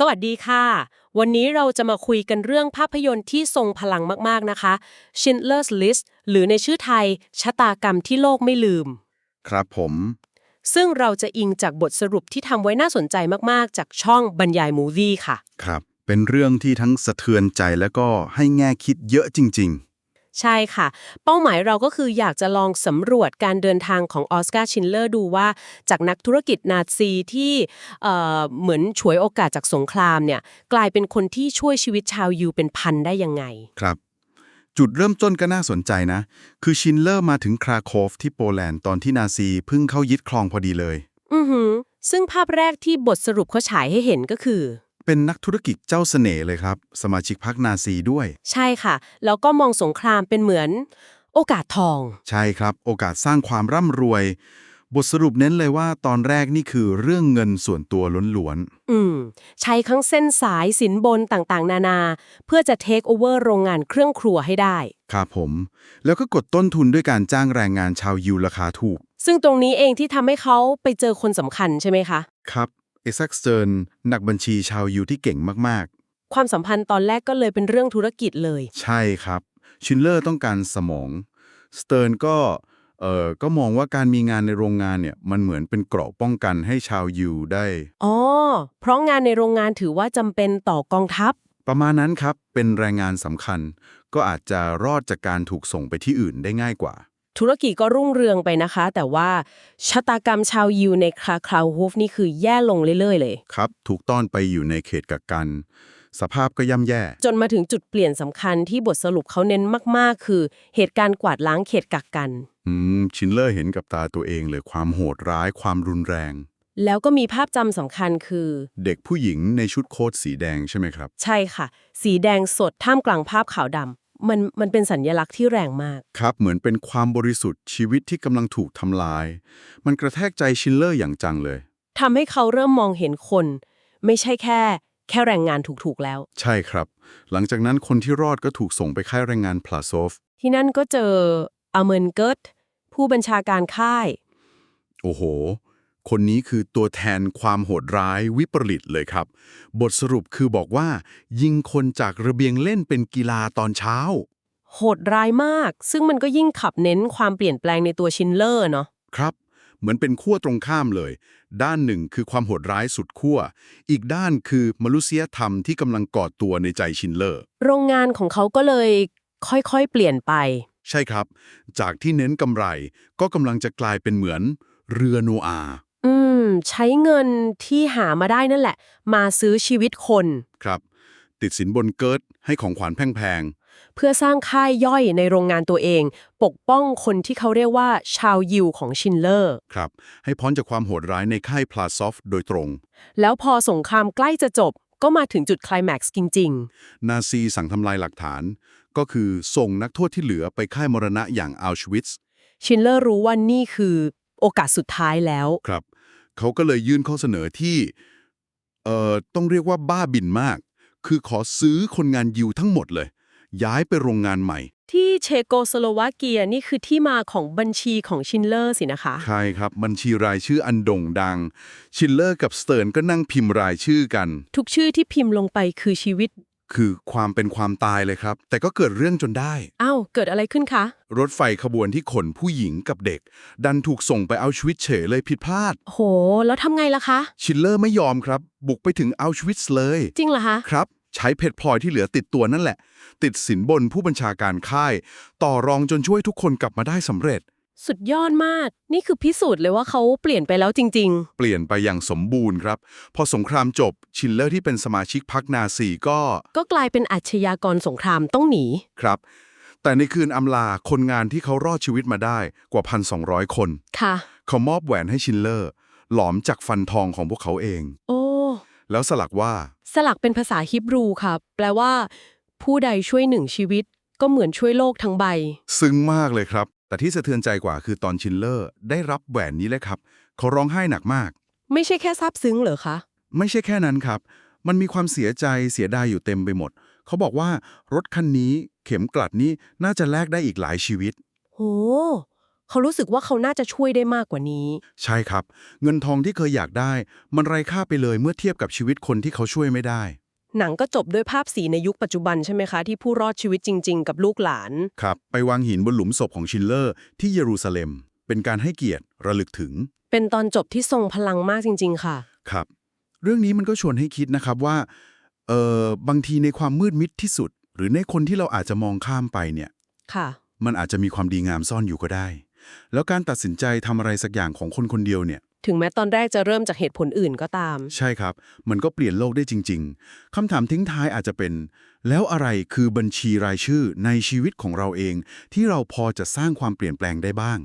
สวัสดีค่ะ วันนี้เราจะมาคุยกันเรื่องภาพยนตร์ที่ทรงพลังมาก ๆ นะคะ Schindler's List หรือในชื่อไทย ชะตากรรมที่โลกไม่ลืม ครับผม ซึ่งเราจะอิงจากบทสรุปที่ทำไว้น่าสนใจมาก ๆ จากช่องบรรยายมูวี่ค่ะ ครับ เป็นเรื่องที่ทั้งสะเทือนใจแล้วก็ให้แง่คิดเยอะจริง ใช่ค่ะ เป้าหมายเราก็คืออยากจะลองสำรวจการเดินทางของออสการ์ชินเลอร์ดูว่าจากนักธุรกิจนาซีที่เอ่อเหมือนฉวยโอกาสจากสงครามเนี่ยกลายเป็นคนที่ช่วยชีวิตชาวยูเป็นพันได้ยังไงๆครับ จุดเริ่มต้นก็น่าสนใจนะ คือชินเลอร์มาถึงคราโคฟที่โปแลนด์ตอนที่นาซีเพิ่งเข้ายึดครองพอดีเลย อือหือ ซึ่งภาพแรกที่บทสรุปเขาฉายให้เห็นก็คือ เป็นนักธุรกิจเจ้าเสน่ห์เลยครับ สมาชิกพรรคนาซีด้วย ใช่ค่ะ แล้วก็มองสงครามเป็นเหมือนโอกาสทอง ใช่ครับ โอกาสสร้างความร่ำรวย บทสรุปเน้นเลยว่าตอนแรกนี่คือเรื่องเงินส่วนตัวล้วนอืม ใช้ทั้งเส้นสายสินบนต่างๆ นานา เพื่อจะเทคโอเวอร์โรงงานเครื่องครัวให้ได้ ๆ ครับผม แล้วก็กดต้นทุนด้วยการจ้างแรงงานชาวยูราคาถูกซึ่งตรงนี้เองที่ทำให้เขาไปเจอคนสำคัญใช่ไหมคะ ครับ เอซักสเติร์นนักบัญชีชาวยูที่เก่งมากความสัมพันธ์ตอนแรกก็เลยเป็นเรื่องธุรกิจเลย ๆ ใช่ครับ ชินเลอร์ต้องการสมอง สเติร์นก็เอ่อก็มองว่าการมีงานในโรงงานเนี่ย มันเหมือนเป็นเกราะป้องกันให้ชาวยูได้ อ๋อ เพราะงานในโรงงานถือว่าจำเป็นต่อกองทัพ ประมาณนั้นครับ เป็นแรงงานสำคัญ ก็อาจจะรอดจากการถูกส่งไปที่อื่นได้ง่ายกว่า ธุรกิจก็รุ่งเรืองไปนะคะ แต่ว่าชะตากรรมชาวยิวในคราคราวฮูฟนี่คือแย่ลงเรื่อยๆ เลย ครับ ถูกต้อนไปอยู่ในเขตกักกัน สภาพก็ย่ำแย่ จนมาถึงจุดเปลี่ยนสำคัญที่บทสรุปเขาเน้นมากๆ คือ เหตุการณ์กวาดล้างเขตกักกัน อืม ชินเลอร์เห็นกับตาตัวเองเลยความโหดร้ายความรุนแรง แล้วก็มีภาพจำสำคัญคือ เด็กผู้หญิงในชุดโค้ทสีแดงใช่ไหมครับ ใช่ค่ะ สีแดงสดท่ามกลางภาพขาวดำ มันมันเป็นสัญญลักษณ์ที่แรงมาก ครับ เหมือนเป็นความบริสุทธิ์ชีวิตที่กำลังถูกทำลาย มันกระแทกใจชินเลอร์อย่างจังเลย ทำให้เขาเริ่มมองเห็นคน ไม่ใช่แค่ แค่แรงงานถูกๆแล้ว ใช่ครับ หลังจากนั้นคนที่รอดก็ถูกส่งไปค่ายแรงงานพลาโซฟ ที่นั่นก็เจออาเมนเกิร์ตผู้บัญชาการค่าย โอ้โห คนนี้คือตัวแทนความโหดร้ายวิปริตเลยครับ บทสรุปคือบอกว่า ยิงคนจากระเบียงเล่นเป็นกีฬาตอนเช้า โหดร้ายมาก ซึ่งมันก็ยิ่งขับเน้นความเปลี่ยนแปลงในตัวชินเลอร์เนาะครับ เหมือนเป็นขั้วตรงข้ามเลย ด้านหนึ่งคือความโหดร้ายสุดขั้ว อีกด้านคือมนุษยธรรมที่กำลังก่อตัวในใจชินเลอร์ โรงงานของเขาก็เลยค่อยๆ เปลี่ยนไป ใช่ครับ จากที่เน้นกำไรก็กำลังจะกลายเป็นเหมือนเรือโนอาห์อื ม ใช้เงินที่หามาได้นั่นแหละ มาซื้อชีวิตคน ครับ ติดสินบนเกิร์ตให้ของขวัญแพงเพื่อสร้างค่ายย่อยในโรงงานตัวเอง ปกป้องคนที่เขาเรียกว่าชาวยิวของชินเลอร์ๆครับ ให้พ้นจากความโหดร้ายในค่ายพลาซอฟโดยตรง แล้วพอสงครามใกล้จะจบก็มาถึงจุดไคลแม็กซ์จริงนาซีสั่งทำลายหลักฐาน ก็คือส่งนักโทษที่เหลือไปค่ายมรณะอย่างอัลชวิตซ์ๆชินเลอร์รู้ว่านี่คือโอกาสสุดท้ายแล้ว ครับ เขาก็เลยยื่นข้อเสนอที่เอ่อต้องเรียกว่าบ้าบินมาก คือขอซื้อคนงานยิวทั้งหมดเลย ย้ายไปโรงงานใหม่ ที่เชโกสโลวาเกียนี่คือที่มาของบัญชีของชินเลอร์สินะคะ ใช่ครับ บัญชีรายชื่ออันโด่งดัง ชินเลอร์กับสเติร์นก็นั่งพิมพ์รายชื่อกัน ทุกชื่อที่พิมพ์ลงไปคือชีวิต คือความเป็นความตายเลยครับ แต่ก็เกิดเรื่องจนได้ อ้าว เกิดอะไรขึ้นคะ รถไฟขบวนที่ขนผู้หญิงกับเด็ก ดันถูกส่งไปเอาชีวิตเฉยเลยผิดพลาด โห แล้วทำไงล่ะคะ ชิลเลอร์ไม่ยอมครับ บุกไปถึงอัลชวิตส์เลย จริงเหรอคะ ครับ ใช้เพชรพลอยที่เหลือติดตัวนั่นแหละ ติดสินบนผู้บัญชาการค่าย ต่อรองจนช่วยทุกคนกลับมาได้สำเร็จ สุดยอดมาก นี่คือพิสูจน์เลยว่าเขาเปลี่ยนไปแล้วจริง เปลี่ยนไปอย่างสมบูรณ์ครับ พอสงครามจบชิลเลอร์ที่เป็นสมาชิกพรรคนาซีก็ๆ ก็กลายเป็นอาชญากรสงครามต้องหนี ครับ แต่ในคืนอำลาคนงานที่เขารอดชีวิตมาได้กว่า 1,200 คน ค่ะ เขามอบแหวนให้ชิลเลอร์ หลอมจากฟันทองของพวกเขาเอง โอ้ แล้วสลักว่า สลักเป็นภาษาฮิบรูค่ะ แปลว่า ผู้ใดช่วยหนึ่งชีวิต ก็เหมือนช่วยโลกทั้งใบ ซึ้งมากเลยครับ แต่ที่สะเทือนใจกว่าคือตอนชินเลอร์ได้รับแหวนนี้เลยครับ เขาร้องไห้หนักมาก ไม่ใช่แค่ซาบซึ้งเหรอคะ ไม่ใช่แค่นั้นครับ มันมีความเสียใจเสียดายอยู่เต็มไปหมด เขาบอกว่ารถคันนี้เข็มกลัดนี้น่าจะแลกได้อีกหลายชีวิต โห เขารู้สึกว่าเขาน่าจะช่วยได้มากกว่านี้ ใช่ครับ เงินทองที่เคยอยากได้ มันไร้ค่าไปเลยเมื่อเทียบกับชีวิตคนที่เขาช่วยไม่ได้ หนังก็จบด้วยภาพสีในยุคปัจจุบันใช่ไหมคะ ที่ผู้รอดชีวิตจริง ๆ กับลูกหลาน ครับ ไปวางหินบนหลุมศพของชินเลอร์ ที่เยรูซาเล็ม เป็นการให้เกียรติระลึกถึง เป็นตอนจบที่ทรงพลังมากจริง ๆ ค่ะ ครับ เรื่องนี้มันก็ชวนให้คิดนะครับว่าเออบางทีในความมืดมิดที่สุด หรือในคนที่เราอาจจะมองข้ามไปเนี่ยค่ะ มันอาจจะมีความดีงามซ่อนอยู่ก็ได้ แล้วการตัดสินใจทำอะไรสักอย่างของคนคนเดียวเนี่ย ถึงแม้ตอนแรกจะเริ่มจากเหตุผลอื่นก็ตาม ใช่ครับ มันก็เปลี่ยนโลกได้จริง ๆ คำถามทิ้งท้ายอาจจะเป็น แล้วอะไรคือบัญชีรายชื่อในชีวิตของเราเอง ที่เราพอจะสร้างความเปลี่ยนแปลงได้บ้าง